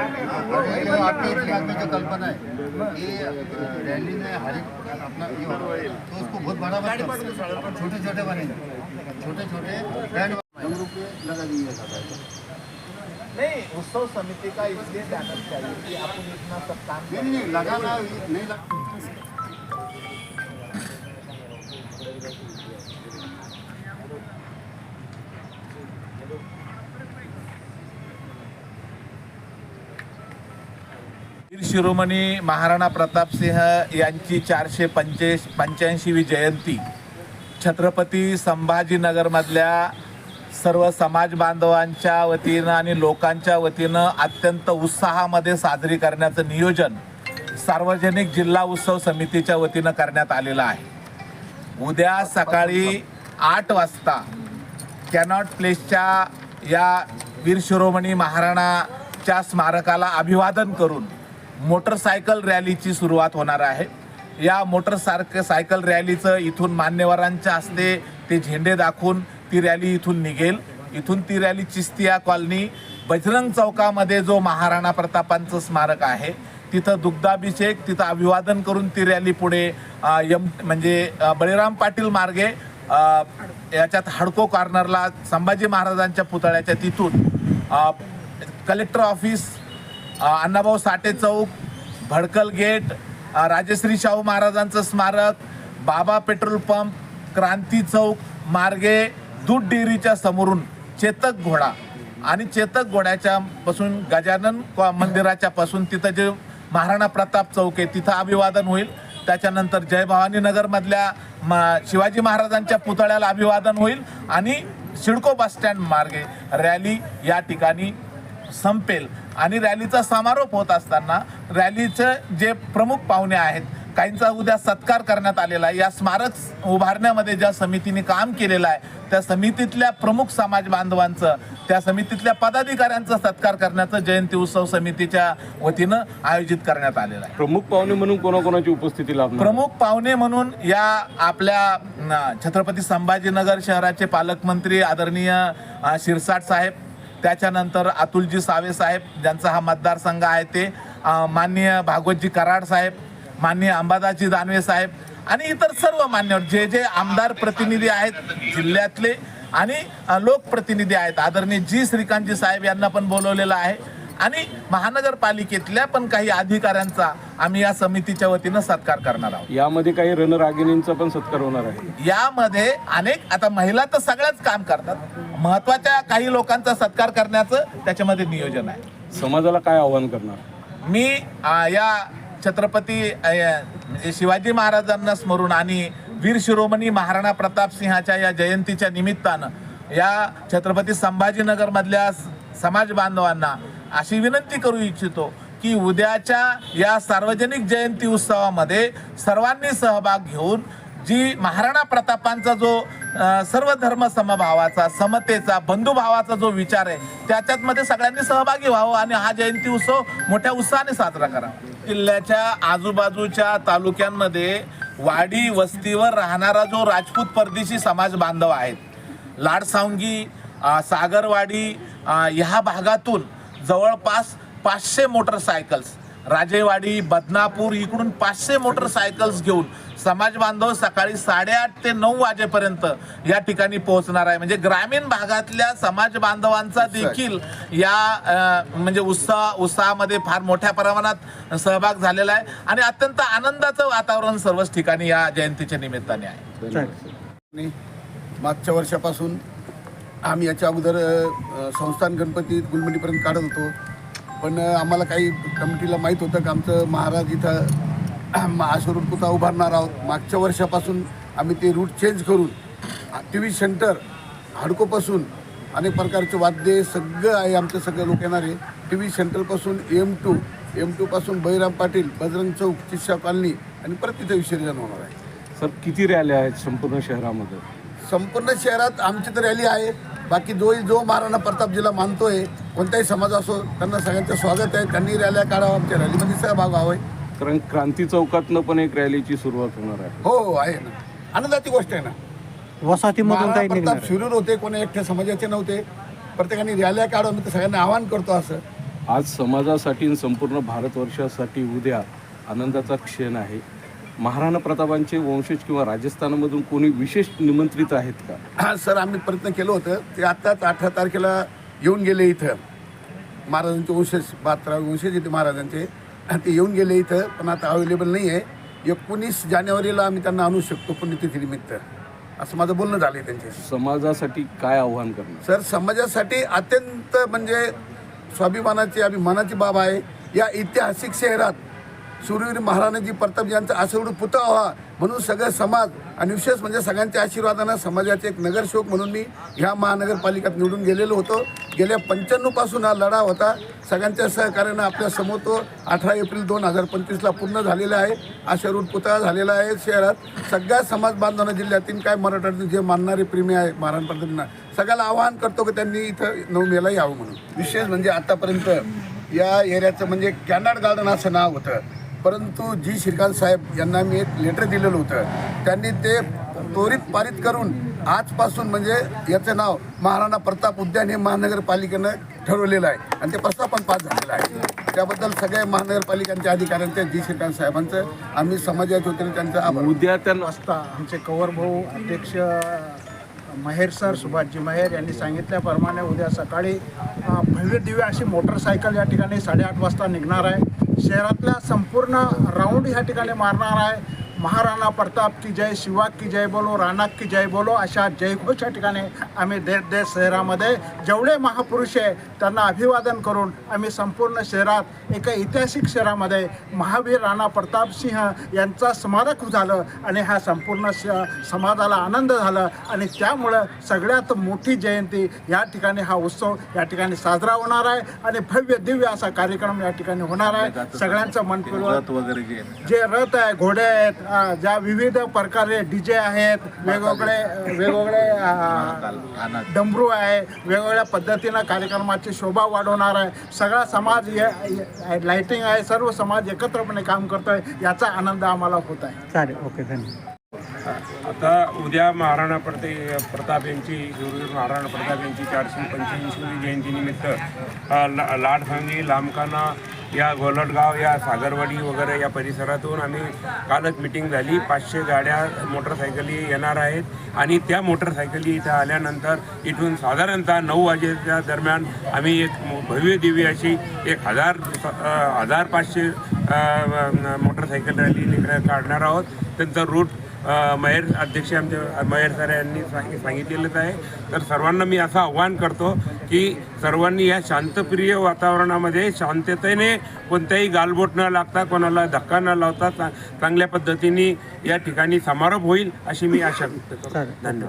आपके दिमाग में जो कल्पना है कि रैली में हर एक अपना ये तो उसको बहुत बड़ा करो। छोटे छोटे बनेंगे छोटे छोटे बैंड रुपये लगा दिए जाता है नहीं उत्सव समिति का इसलिए बैनर चाहिए कि अपन इतना सब काम नहीं नहीं, लगाना नहीं लगा शिरोमणी महाराणा प्रतापसिंह यांची चारशे पंचे पंच्याऐंशीवी जयंती. छत्रपती संभाजीनगरमधल्या सर्व समाज बांधवांच्या वतीनं आणि लोकांच्या वतीनं अत्यंत उत्साहामध्ये साजरी करण्याचं नियोजन सार्वजनिक जिल्हा उत्सव समितीच्या वतीनं करण्यात आलेलं आहे. उद्या सकाळी आठ वाजता कॅनॉट प्लेसच्या या वीर शिरोमणी महाराणाच्या स्मारकाला अभिवादन करून मोटरसायकल रॅलीची सुरुवात होणार आहे. या मोटरसारखं सायकल रॅलीचं इथून मान्यवरांच्या हस्ते ते झेंडे दाखवून ती रॅली इथून निघेल. इथून ती रॅली चिस्तिया कॉलनी बजरंग चौकामध्ये जो महाराणा प्रतापांचं स्मारक आहे तिथं दुग्धाभिषेक तिथं अभिवादन करून ती रॅली पुढे यम म्हणजे बळीराम पाटील मार्गे याच्यात हडको कॉर्नरला संभाजी महाराजांच्या पुतळ्याच्या तिथून collector office Annabhau Sathe Chowk Bhadkal gate Rajshri Shahu महाराजांचं स्मारक बाबा पेट्रोल पंप क्रांती चौक मार्गे दूध डेअरीच्या समोरून चेतक घोडा. आणि चेतक घोड्याच्या पासून गजानन मंदिराच्या पासून तिथं जे महाराणा प्रताप चौक आहे तिथं अभिवादन होईल. त्याच्यानंतर जय भवानी नगरमधल्या शिवाजी महाराजांच्या पुतळ्याला अभिवादन होईल. आणि सिडको बस स्टँड मार्गे रॅली या ठिकाणी संपेल. आणि रॅलीचा समारोप होत असताना रॅलीचे जे प्रमुख पाहुणे आहेत काहींचा उद्या सत्कार करण्यात आलेला आहे. या स्मारक उभारण्यामध्ये ज्या समितीने काम केलेलं आहे त्या समितीतल्या प्रमुख समाज बांधवांचं त्या समितीतल्या पदाधिकाऱ्यांचा सत्कार करण्याचं जयंती उत्सव समितीच्या वतीनं आयोजित करण्यात आलेलं आहे. प्रमुख पाहुणे म्हणून कोणाकोणाची उपस्थिती लाभणार? प्रमुख पाहुणे म्हणून या आपल्या छत्रपती संभाजीनगर शहराचे पालकमंत्री आदरणीय शिरसाट साहेब त्याच्यानंतर अतुलजी सावे साहेब ज्यांचा हा मतदारसंघ आहे ते माननीय भागवतजी कराड साहेब माननीय अंबादासजी दानवे साहेब आणि इतर सर्व मान्यवर जे जे आमदार प्रतिनिधी आहेत जिल्ह्यातले आणि लोकप्रतिनिधी आहेत. आदरणीय जी श्रीकांतजी साहेब यांना पण बोलवलेलं आहे. आणि महानगरपालिकेतल्या पण काही अधिकाऱ्यांचा आम्ही या समितीच्या वतीनं सत्कार करणार आहोत. यामध्ये काही रणरागिणींचा पण सत्कार होणार आहे. यामध्ये अनेक आता महिला तर सगळ्याच काम करतात. महत्त्वाच्या काही लोकांचा सत्कार करण्याचं त्याच्यामध्ये नियोजन आहे. समाजाला काय आव्हान करणार? मी या छत्रपती म्हणजे शिवाजी महाराजांना स्मरून आणि वीर शिरोमणी महाराणा प्रताप सिंहाच्या या जयंतीच्या निमित्तानं या छत्रपती संभाजीनगरमधल्या समाज बांधवांना अशी विनंती करू इच्छितो की उद्याच्या या सार्वजनिक जयंती उत्सवामध्ये सर्वांनी सहभाग घेऊन जी महाराणा प्रतापांचा जो सर्व धर्म समभावाचा समतेचा बंधुभावाचा जो विचार आहे त्याच्यात मध्ये सगळ्यांनी सहभागी व्हावं आणि हा जयंती उत्सव मोठ्या उत्साहाने साजरा करावा. किल्ल्याच्या आजूबाजूच्या तालुक्यांमध्ये वाडी वस्तीवर राहणारा जो राजपूत परदेशी समाज बांधव आहेत लाडसावंगी सागरवाडी ह्या भागातून जवळपास पाचशे मोटरसायकल्स. राजेवाडी बदनापूर इकडून पाचशे मोटरसायकल्स घेऊन समाज बांधव सकाळी साडेआठ ते नऊ वाजेपर्यंत या ठिकाणी पोहोचणार आहे. म्हणजे ग्रामीण भागातल्या समाज बांधवांचा देखील या म्हणजे उत्साह उत्साहामध्ये फार मोठ्या प्रमाणात सहभाग झालेला आहे. आणि अत्यंत आनंदाचं वातावरण सर्वच ठिकाणी या जयंतीच्या निमित्ताने आहे. मागच्या वर्षापासून आम्ही याच्या अगोदर संस्थान गणपती गुलमंडीपर्यंत काढत होतो. पण आम्हाला काही कमिटीला माहीत होतं की आमचं महाराज इथं रूट पुतळा उभारणार आहोत. मागच्या वर्षापासून आम्ही ते रूट चेंज करून टी व्ही सेंटर हडकोपासून अनेक प्रकारचे वाद्य सगळं आहे आमचं सगळं लोक येणार आहे. टी व्ही सेंटरपासून एम टू एम टूपासून बळीराम पाटील बजरंग चौक चिशा कॉलनी आणि परत तिथं विसर्जन होणार आहे. सर किती रॅल्या आहेत संपूर्ण शहरामध्ये? संपूर्ण शहरात आमची तर रॅली आहे. बाकी जो जो महाराणा प्रताप जिल्हा मानतोय कोणताही समाज असो त्यांना सगळ्यांचं स्वागत आहे. त्यांनी रॅल्या काढावं आमच्या रॅलीमध्ये सहभाग व्हावे. कारण क्रांती चौकातनं पण एक रॅलीची सुरुवात होणार आहे. हो हो आहे ना. आनंदाची गोष्ट आहे ना. वसाहतीमधून काही महाराणा निघणार प्रताप शिरूर होते कोणी एकट्या समाजाचे नव्हते. प्रत्येकाने रॅल्या काढून मी तर सगळ्यांना आवाहन करतो असं. आज समाजासाठी आणि संपूर्ण भारतवर्षासाठी उद्या आनंदाचा क्षण आहे. महाराणा प्रतापांचे वंशज किंवा राजस्थानमधून कोणी विशेष निमंत्रित आहेत का? हा सर आम्ही प्रयत्न केलं होतं. ते आत्ताच अठरा तारखेला येऊन गेले इथं. महाराजांचे वंशज बहात्तरा वंशज येते महाराजांचे. ते येऊन गेले इथं पण आता अवेलेबल नाही आहे एकोणीस जानेवारीला आम्ही त्यांना आणू शकतो पुण्यतिथीनिमित्त. असं माझं बोलणं झालं आहे त्यांच्याशी. समाजासाठी काय आव्हान करणार? सर समाजासाठी अत्यंत म्हणजे स्वाभिमानाची अभिमानाची बाब आहे. या ऐतिहासिक शहरात सूर्यवीर महाराणाजी प्रताप यांचा आशीर्वाद पुतळा व्हा म्हणून सगळं समाज आणि विशेष म्हणजे सगळ्यांच्या आशीर्वादानं समाजाचे एक नगरसेवक म्हणून मी ह्या महानगरपालिकेत निवडून गेलेलो होतो. गेल्या पंच्याण्णवपासून हा लढा होता. सगळ्यांच्या सहकार्यानं आपल्यासमोर तो अठरा एप्रिल दोन हजार पंचवीसला पूर्ण झालेला आहे. आशारूढ पुतळा झालेला आहे शहरात. सगळ्या समाज बांधवांना जिल्ह्यातील काय मराठा जे मानणारे प्रेमी आहे महाराण प्रतापींना सगळ्याला आवाहन करतो की त्यांनी इथं नवमेला यावं म्हणून. विशेष म्हणजे आतापर्यंत या एरियाचं म्हणजे कॅनड गार्डन असं नाव होतं. परंतु जी श्रीकांत साहेब यांना मी एक लेटर दिलेलं होतं त्यांनी ते त्वरित पारित करून आजपासून म्हणजे याचं नाव महाराणा प्रताप उद्यान हे महानगरपालिकेनं ठरवलेलं आहे. आणि ते प्रस्ताव पण पास झालेला आहे. त्याबद्दल सगळ्या महानगरपालिकांच्या अधिकाऱ्यांचे जी श्रीकांत साहेबांचं आम्ही समाजाच्या वतीने त्यांचं उद्या त्यांना वाजता आमचे कवर भाऊ अध्यक्ष महेर सर सुभाषजी महेर यांनी सांगितल्याप्रमाणे उद्या सकाळी भव्य दिव्य अशी मोटरसायकल या ठिकाणी साडेआठ वाजता निघणार आहे. शहरातल्या संपूर्ण राऊंड ह्या ठिकाणी मारणार आहे. महाराणा प्रताप की जय शिवा की जय बोलो राणा की जय बोलो अशा जयघोष या ठिकाणी आम्ही देश देश शहरामध्ये जेवढे महापुरुष आहे त्यांना अभिवादन करून आम्ही संपूर्ण शहरात एका ऐतिहासिक शहरामध्ये महावीर राणा प्रताप सिंह यांचा स्मारक झालं आणि हा संपूर्ण श समाजाला आनंद झाला आणि त्यामुळं सगळ्यात मोठी जयंती या ठिकाणी हा उत्सव या ठिकाणी साजरा होणार आहे आणि भव्य दिव्य असा कार्यक्रम या ठिकाणी होणार आहे. सगळ्यांचं मन वगैरे जे रथ आहे घोडे आहेत ज्या विविध प्रकारे डीजे आहेत वेगवेगळे वेगवेगळे डमरू आहे वेगवेगळ्या पद्धतीनं कार्यक्रमाची शोभा वाढवणार आहे. सगळा समाज लाइटिंग आहे सर्व समाज एकत्रपणे काम करतोय याचा आनंद आम्हाला होत आहे. चालेल ओके धन्यवाद. आता उद्या महाराणा प्रते प्रताप यांची शूरवीर महाराणा प्रताप यांची चारशे पंच्याऐंशी जयंतीनिमित्त अ, ला लाडसांगी लामकाना या गोलटगाव या सागरवाडी वगैरे या परिसरातून आम्ही कालच मिटिंग झाली. पाचशे गाड्या मोटरसायकली येणार आहेत. आणि त्या मोटरसायकली इथं आल्यानंतर इथून साधारणतः नऊ वाजेच्या दरम्यान आम्ही एक भव्य दिव्य अशी एक हजार हजार पाचशे मोटरसायकल रॅली काढणार आहोत. त्यांचा रूट महेर अध्यक्ष आमचे महेर सर यांनी सांग सांगितलेलंच आहे. तर सर्वांना मी असं आव्हान करतो की सर्वांनी या शांतप्रिय वातावरणामध्ये शांततेने कोणत्याही गालबोट न लागता कोणाला धक्का न लावता चा- चांगल्या पद्धतीने या ठिकाणी समारोप होईल अशी मी आशा व्यक्त करतो. धन्यवाद.